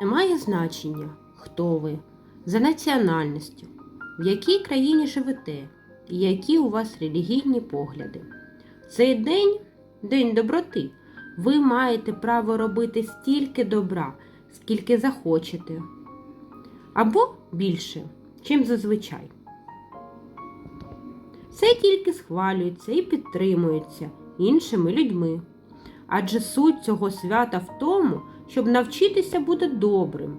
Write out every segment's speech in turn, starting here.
Немає значення, хто ви, за національністю, в якій країні живете і які у вас релігійні погляди. Цей день день доброти. Ви маєте право робити стільки добра, скільки захочете, або більше, чим зазвичай. Це тільки схвалюється і підтримується іншими людьми. Адже суть цього свята в тому, щоб навчитися бути добрим,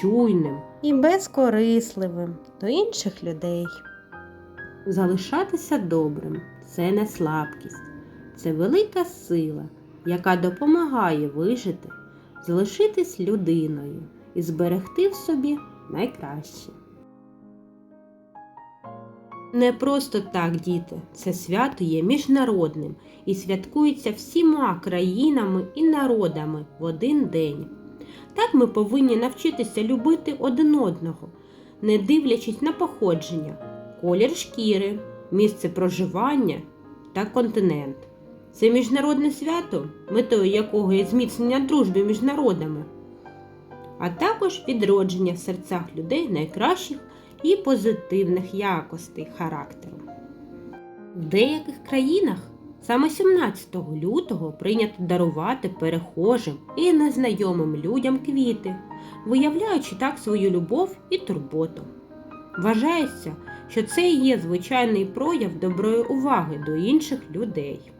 чуйним, і безкорисливим до інших людей. залишатися добрим це не слабкість, це велика сила, яка допомагає вижити, залишитись людиною і зберегти в собі найкраще. Не просто так, діти, це свято є міжнародним і святкується всіма країнами і народами в один день. Так ми повинні навчитися любити один одного, не дивлячись на походження, колір шкіри, місце проживання та континент. Це міжнародне свято, метою якого є зміцнення дружби між народами, а також відродження в серцях людей найкращих і позитивних якостей характеру. В деяких країнах саме 17 лютого прийнято дарувати перехожим і незнайомим людям квіти, виявляючи так свою любов і турботу. Вважається, що це є звичайний прояв доброї уваги до інших людей.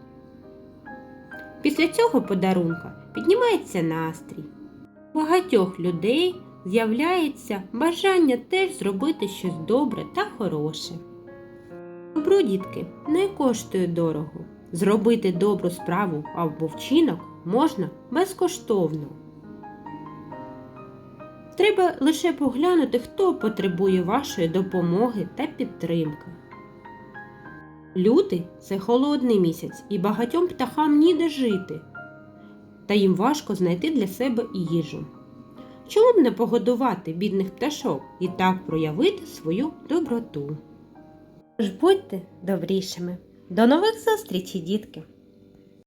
Після цього подарунка піднімається настрій. Багатьох людей з'являється бажання теж зробити щось добре та хороше. Добро, дітки, не коштує дорого. Зробити добру справу або вчинок можна безкоштовно. Треба лише поглянути, хто потребує вашої допомоги та підтримки. Лютий це холодний місяць, і багатьом птахам ніде жити, та їм важко знайти для себе їжу. Чому б не погодувати бідних пташок і так проявити свою доброту? Тож будьте добрішими. До нових зустрічей, дітки!